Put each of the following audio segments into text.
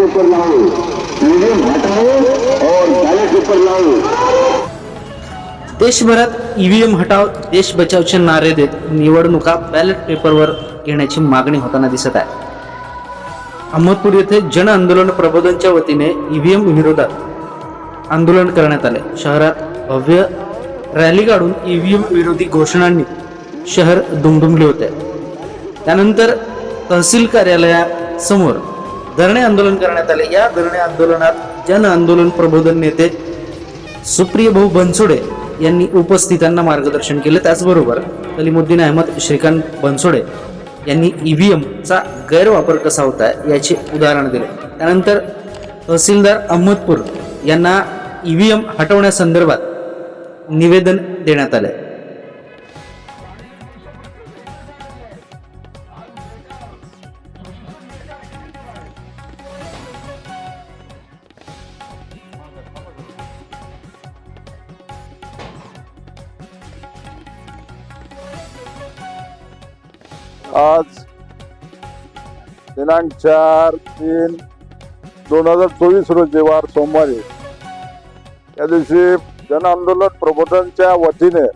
Paper लाओ। EVM हटाओ और बैलेट ऊपर लाओ। देशभरात ईव्हीएम हटाव देश बचावचे नारे देत निवडणुका बॅलेट पेपरवर घेण्याची मागणी होताना दिसत आहे. अहमदपूर येथे जन आंदोलन प्रबोधनच्या वतीने ईव्हीएम विरोधात आंदोलन करण्यात आले. शहरात भव्य रॅली काढून ईव्हीएम विरोधी घोषणांनी शहर दुमदुमले होते. त्यानंतर तहसील कार्यालयासमोर धरणे आंदोलन करण्यात आले. या धरणे आंदोलनात जन आंदोलन प्रबोधन नेते सुप्रिय भाऊ बनसोडे यांनी उपस्थितांना मार्गदर्शन केले. त्याचबरोबर अलिमुद्दीन अहमद श्रीकांत बनसोडे यांनी ईव्हीएमचा गैरवापर कसा होता याचे उदाहरण दिले. त्यानंतर तहसीलदार अहमदपूर यांना ईव्हीएम हटवण्यासंदर्भात निवेदन देण्यात आले आज दिनांक चार तीन दोन हजार चोवीस रोजी वार सोमवारी. या दिवशी जन आंदोलन प्रबोधनच्या वतीने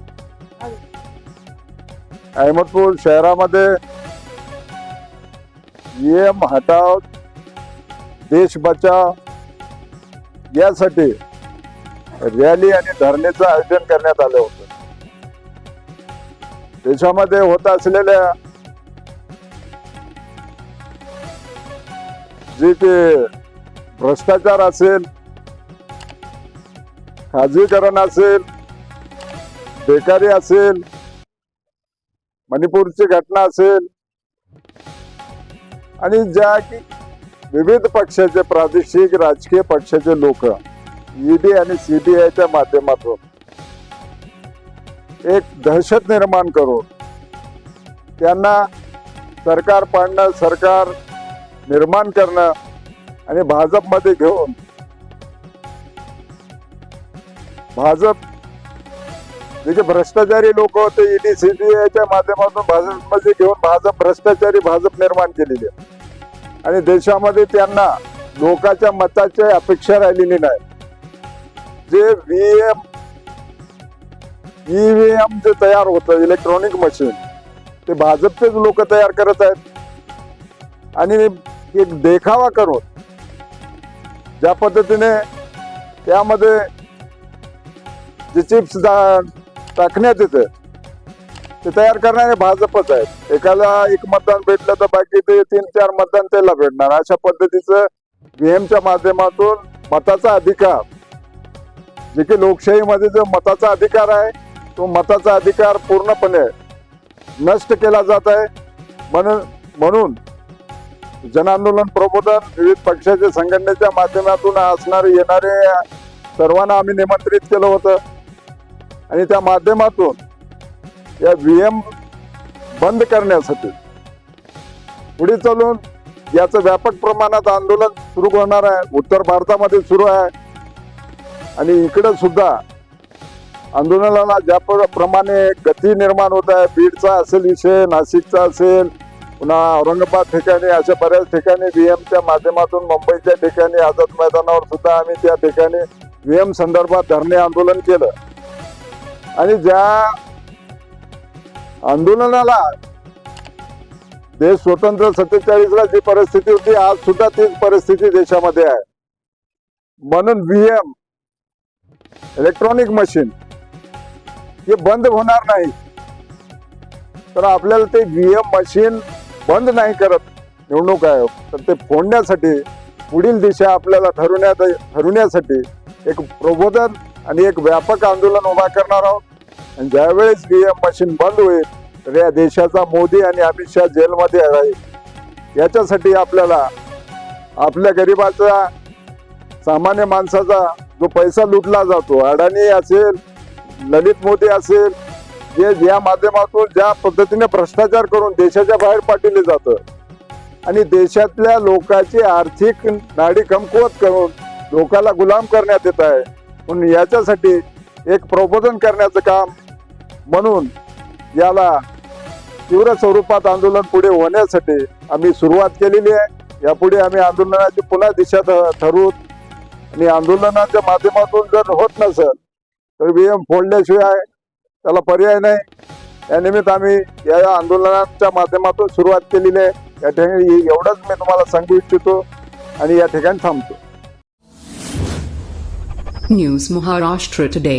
अहमदपूर शहरामध्ये नियम हटाव देश बचाव यासाठी रॅली आणि धरणेचं आयोजन करण्यात आलं होतं. देशामध्ये होत असलेल्या जे ते भ्रष्टाचार असेल खाजगीकरण असेल बेकारी असेल मणिपूरची घटना असेल आणि ज्या की विविध पक्षाचे प्रादेशिक राजकीय पक्षाचे लोक ईडी आणि सीबीआयच्या माध्यमातून एक दहशत निर्माण करून त्यांना सरकार पाडणं सरकार निर्माण करणं आणि भाजपमध्ये घेऊन भाजप जे जे भ्रष्टाचारी लोक होते ईडी सीबीआयच्या माध्यमातून भाजपमध्ये घेऊन भाजप भ्रष्टाचारी भाजप निर्माण केलेली आहे. आणि देशामध्ये त्यांना लोकांच्या मताची अपेक्षा राहिलेली नाही. जे व्हीएम ईव्हीएम जे तयार होतं इलेक्ट्रॉनिक मशीन ते भाजपचेच लोक तयार करत आहेत. आणि एक देखावा करून ज्या पद्धतीने त्यामध्ये जे चिप्स टाकण्यात येते ते तयार करणारे भाजपच आहेत. एकाला एक मतदान भेटलं तर बाकी ते तीन चार मतदान त्याला भेटणार. अशा पद्धतीचं व्हीएमच्या माध्यमातून मताचा अधिकार जे की लोकशाहीमध्ये जो मताचा अधिकार आहे तो मताचा अधिकार पूर्णपणे नष्ट केला जात आहे. म्हणून म्हणून जन आंदोलन प्रबोधन विविध पक्षाच्या संघटनेच्या माध्यमातून असणारे येणारे सर्वांना आम्ही निमंत्रित केलं होतं. आणि त्या माध्यमातून या व्हीएम बंद करण्यासाठी पुढे चालून याचं व्यापक प्रमाणात आंदोलन सुरू होणार आहे. उत्तर भारतामध्ये सुरू आहे. आणि इकडे सुद्धा आंदोलनाला ज्या प्रमाणे गती निर्माण होत आहे बीडचा असेल विषय नाशिकचा असेल पुन्हा औरंगाबाद ठिकाणी अशा बऱ्याच ठिकाणी व्हीएमच्या माध्यमातून मुंबईच्या ठिकाणी आझाद मैदानावर सुद्धा आम्ही त्या ठिकाणी व्ही एम संदर्भात धरणे आंदोलन केलं. आणि ज्या आंदोलनाला देश स्वतंत्र सत्तेचाळीस ला जी परिस्थिती होती आज सुद्धा तीच परिस्थिती देशामध्ये आहे. म्हणून व्हीएम इलेक्ट्रॉनिक मशीन हे बंद होणार नाही. तर आपल्याला ते व्हीएम मशीन बंद नाही करत निवडणूक आयोग. तर ते फोडण्यासाठी पुढील दिशा आपल्याला ठरवण्यात ठरवण्यासाठी एक प्रबोधन आणि एक व्यापक आंदोलन उभा करणार आहोत. आणि ज्यावेळेस व्हीएम मशीन बंद होईल तर या देशाचा मोदी आणि अमित शहा जेलमध्ये राहील. याच्यासाठी आपल्याला आपल्या गरिबाचा सामान्य माणसाचा जो पैसा लुटला जातो अडाणी असेल ललित मोदी असेल जे या माध्यमातून ज्या पद्धतीने भ्रष्टाचार करून देशाच्या बाहेर पाठवले जातं आणि देशातल्या लोकांची आर्थिक नाडी कमकुवत करून लोकाला गुलाम करण्यात येत आहे म्हणून याच्यासाठी एक प्रबोधन करण्याचं काम म्हणून याला तीव्र स्वरूपात आंदोलन पुढे होण्यासाठी आम्ही सुरुवात केलेली आहे. यापुढे आम्ही आंदोलनाची पुन्हा दिशा ठरवू आणि आंदोलनाच्या माध्यमातून जर होत नसेल तर व्हीएम फोडल्याशिवाय त्याला पर्याय नाही. या निमित्त आम्ही या आंदोलनाच्या माध्यमातून सुरुवात केलेली आहे. या ठिकाणी एवढंच मी तुम्हाला सांगू इच्छितो आणि या ठिकाणी थांबतो. News Maharashtra today